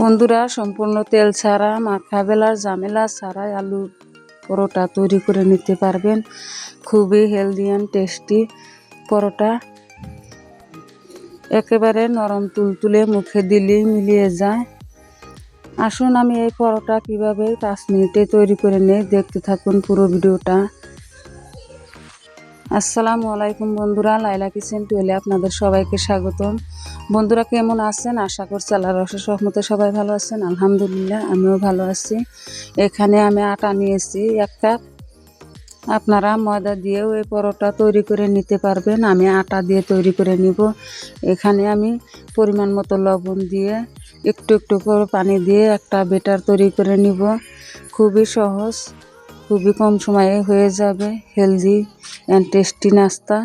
বন্ধুরা, সম্পূর্ণ তেল ছাড়া, মাখা বেলার ঝামেলা ছাড়াই আলু পরোটা তৈরি করে নিতে পারবেন। খুবই হেলদি অ্যান্ড টেস্টি পরোটা। একেবারে নরম তুলতুলে মুখে দিলেই মিলিয়ে যায়। আসুন আমি এই পরোটা কীভাবে পাঁচ মিনিটে তৈরি করে নিই, দেখতে থাকুন পুরো ভিডিওটা। আসসালামু আলাইকুম বন্ধুরা, লাইলা কিচেন টুয়েলে আপনাদের সবাইকে স্বাগতম। বন্ধুরা কেমন আছেন? আশা করছি আল্লাহ রসের সহমতে সবাই ভালো আছেন। আলহামদুলিল্লাহ, আমিও ভালো আছি। এখানে আমি আটা নিয়েছি, এক কাপ। আপনারা ময়দা দিয়েও এই পরোটা তৈরি করে নিতে পারবেন। আমি আটা দিয়ে তৈরি করে নিব। এখানে আমি পরিমাণ মতো লবণ দিয়ে একটু একটু করে পানি দিয়ে একটা বেটার তৈরি করে নিব। খুবই সহজ। খুবই কম সময়ে হয়ে যাবে হেলদি অ্যান্ড টেস্টি নাস্তা।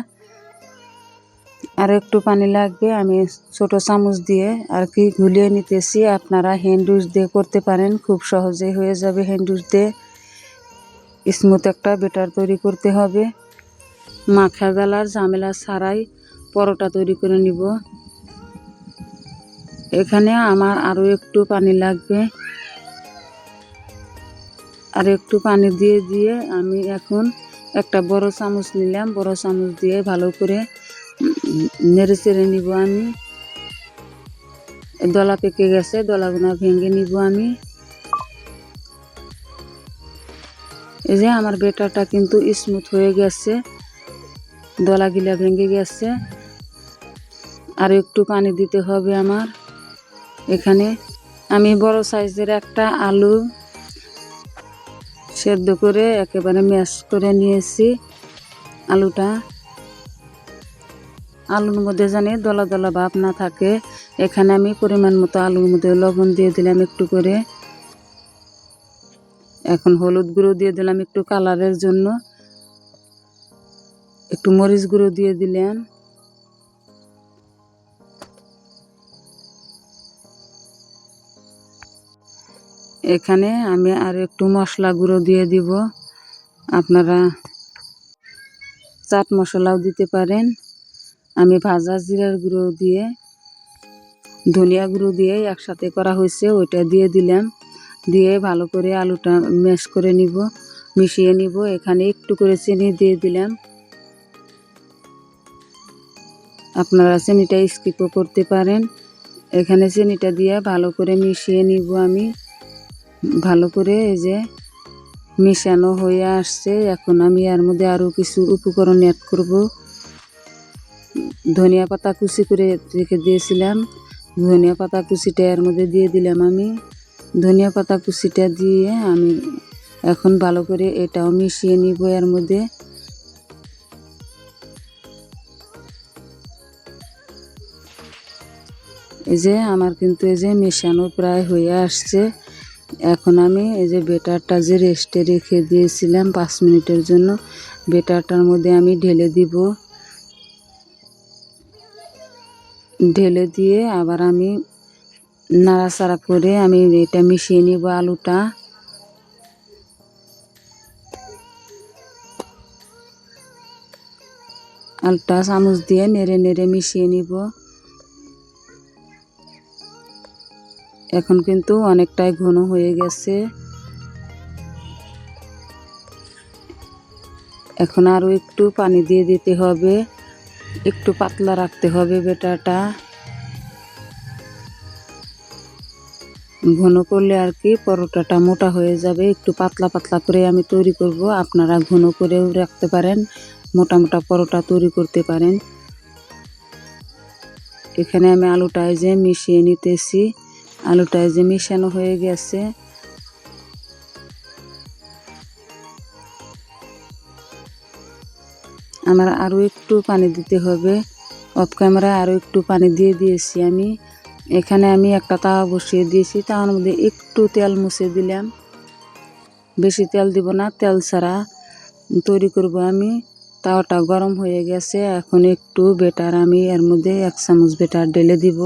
আর একটু পানি লাগবে, আমি ছোট চামচ দিয়ে আর কি গুলিয়ে নিতেছি। আপনারা হ্যান্ডউইচ দিয়ে করতে পারেন, খুব সহজেই হয়ে যাবে হ্যান্ডউইচ দিয়ে। স্মুথ একটা বেটার তৈরি করতে হবে। মাখা গালার ঝামেলা ছাড়াই পরোটা তৈরি করে নিব। এখানে আমার আরও একটু পানি লাগবে। আর একটু পানি দিয়ে দিয়ে আমি এখন একটা বড় চামচ নিলাম। বড় চামচ দিয়ে ভালো করে নেড়ে চেড়ে নিব আমি। দলা পেকে গেছে, দলাগুনা ভেঙে নিব আমি। এই যে আমার বেটারটা কিন্তু স্মুথ হয়ে গেছে, দলাগিলা ভেঙে গেছে। আর একটু পানি দিতে হবে আমার। এখানে আমি বড় সাইজের একটা আলু সেদ্ধ করে একেবারে ম্যাশ করে নিয়েছি আলুটা। আলুর মধ্যে জানি দলা দলা ভাব না থাকে। এখানে আমি পরিমাণ মতো আলুর মধ্যে লবণ দিয়ে দিলাম একটু করে। এখন হলুদ গুঁড়ো দিয়ে দিলাম একটু কালারের জন্য। একটু মরিচ গুঁড়ো দিয়ে দিলাম। এখানে আমি আর একটু মশলা গুঁড়ো দিয়ে দিব। আপনারা চাট মশলাও দিতে পারেন। আমি ভাজা জিরার গুঁড়ো দিয়ে, ধনিয়া গুঁড়ো দিয়ে একসাথে করা হয়েছে, ওইটা দিয়ে দিলাম। দিয়ে ভালো করে আলুটা ম্যাশ করে নিব, মিশিয়ে নিব। এখানে একটু করে চিনি দিয়ে দিলাম। আপনারা চিনিটা স্কিপও করতে পারেন। এখানে চিনিটা দিয়ে ভালো করে মিশিয়ে নিব আমি। ভালো করে এই যে মিশানো হয়ে আসছে। এখন আমি এর মধ্যে আরও কিছু উপকরণ অ্যাড করব। ধনিয়া পাতা কুচি করে রেখে দিয়েছিলাম। ধনিয়া পাতা কুচিটা এর মধ্যে দিয়ে দিলাম আমি। ধনিয়া পাতা কুচিটা দিয়ে আমি এখন ভালো করে এটাও মিশিয়ে নিব এর মধ্যে। এই যে আমার কিন্তু এই যে মেশানো প্রায় হয়ে আসছে। এখন আমি এই যে বেটারটা যে রেস্টে রেখে দিয়েছিলাম পাঁচ মিনিটের জন্য, বেটারটার মধ্যে আমি ঢেলে দিব। ঢেলে দিয়ে আবার আমি নাড়াচাড়া করে আমি এটা মিশিয়ে নিব আলুটা। আলুটা চামচ দিয়ে নেড়ে নেড়ে মিশিয়ে নিব। এখন কিন্তু অনেকটাই ঘন হয়ে গেছে। এখন আরও একটু পানি দিয়ে দিতে হবে। একটু পাতলা রাখতে হবে বেটাটা। ঘন করলে আর কি পরোটাটা মোটা হয়ে যাবে। একটু পাতলা পাতলা করে আমি তৈরি করব। আপনারা ঘন করেও রাখতে পারেন, মোটা মোটা পরোটা তৈরি করতে পারেন। এখানে আমি আলুটা যে মিশিয়ে নিতেছি। আলুটা যে মিশানো হয়ে গেছে। আমার আরও একটু পানি দিতে হবে। অফ ক্যামেরায় আরও একটু পানি দিয়ে দিয়েছি আমি। এখানে আমি একটা তাওয়া বসিয়ে দিয়েছি। তাওয়ার মধ্যে একটু তেল মুছে দিলাম। বেশি তেল দিব না, তেল ছাড়া তৈরি করব আমি। তাওয়াটা গরম হয়ে গেছে। এখন একটু বেটার আমি এর মধ্যে এক চামচ বেটার ঢেলে দিব।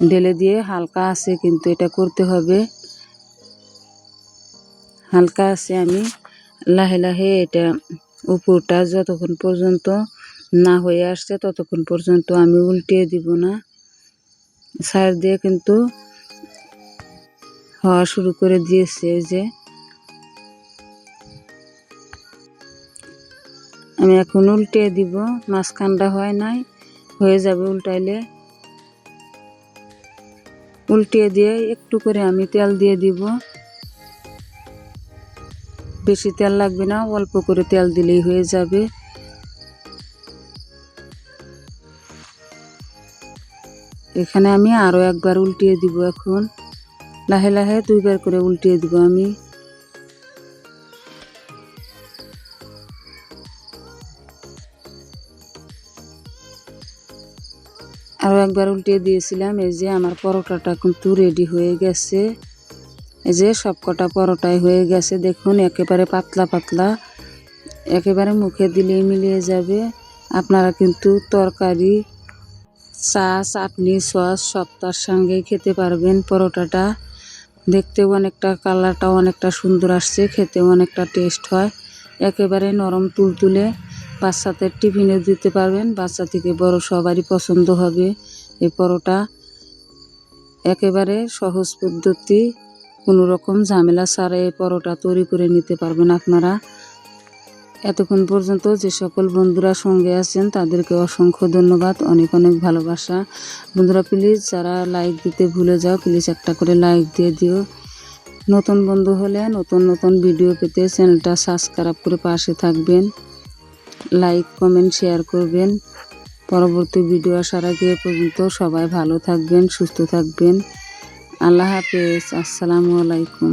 ঢেলে দিয়ে হালকা আছে, কিন্তু এটা করতে হবে। হালকা আছে আমি, লাহে লাহে এটা উপরটা যতক্ষণ পর্যন্ত না হয়ে আসছে ততক্ষণ পর্যন্ত আমি উল্টিয়ে দিব না। সাইড দিয়ে কিন্তু হওয়া শুরু করে দিয়েছে যে। আমি এখন উল্টে দিব, মাঝখানটা হয় নাই, হয়ে যাবে উল্টাইলে। উল্টিয়ে দিয়ে একটু করে আমি তেল দিয়ে দিব। বেশি তেল লাগবে না, অল্প করে তেল দিলেই হয়ে যাবে। এখানে আমি আরও একবার উল্টিয়ে দিব এখন। লাহে লাহে দুইবার করে উল্টিয়ে দিব আমি। আরও একবার উল্টিয়ে দিয়েছিলাম, এই যে আমার পরোটাটা কিন্তু রেডি হয়ে গেছে। এই যে সব কটা পরোটাই হয়ে গেছে, দেখুন একেবারে পাতলা পাতলা, একেবারে মুখে দিলেই মিলিয়ে যাবে। আপনারা কিন্তু তরকারি চা চাটনি সস সব তার সঙ্গেই খেতে পারবেন পরোটাটা। দেখতেও অনেকটা কালারটাও অনেকটা সুন্দর আসছে, খেতেও অনেকটা টেস্ট হয়। একেবারে নরম তুলতুলে। বাচ্চাদের টিফিনে দিতে পারবেন। বাচ্চা থেকে বড় সবারই পছন্দ হবে এই পরোটা। একেবারে সহজ পদ্ধতি, কোনো রকম ঝামেলা ছাড়া এই পরোটা তৈরি করে নিতে পারবেন আপনারা। এতক্ষণ পর্যন্ত যে সকল বন্ধুরা সঙ্গে আছেন, তাদেরকে অসংখ্য ধন্যবাদ, অনেক অনেক ভালোবাসা। বন্ধুরা প্লিজ যারা লাইক দিতে ভুলে যাও প্লিজ একটা করে লাইক দিয়ে দিও। নতুন বন্ধু হলে নতুন নতুন ভিডিও পেতে চ্যানেলটা সাবস্ক্রাইব করে পাশে থাকবেন। লাইক কমেন্ট শেয়ার করবেন। পরবর্তী ভিডিও আসার আগে পর্যন্ত সবাই ভালো থাকবেন, সুস্থ থাকবেন। আল্লাহ হাফেজ, আসসালামু আলাইকুম।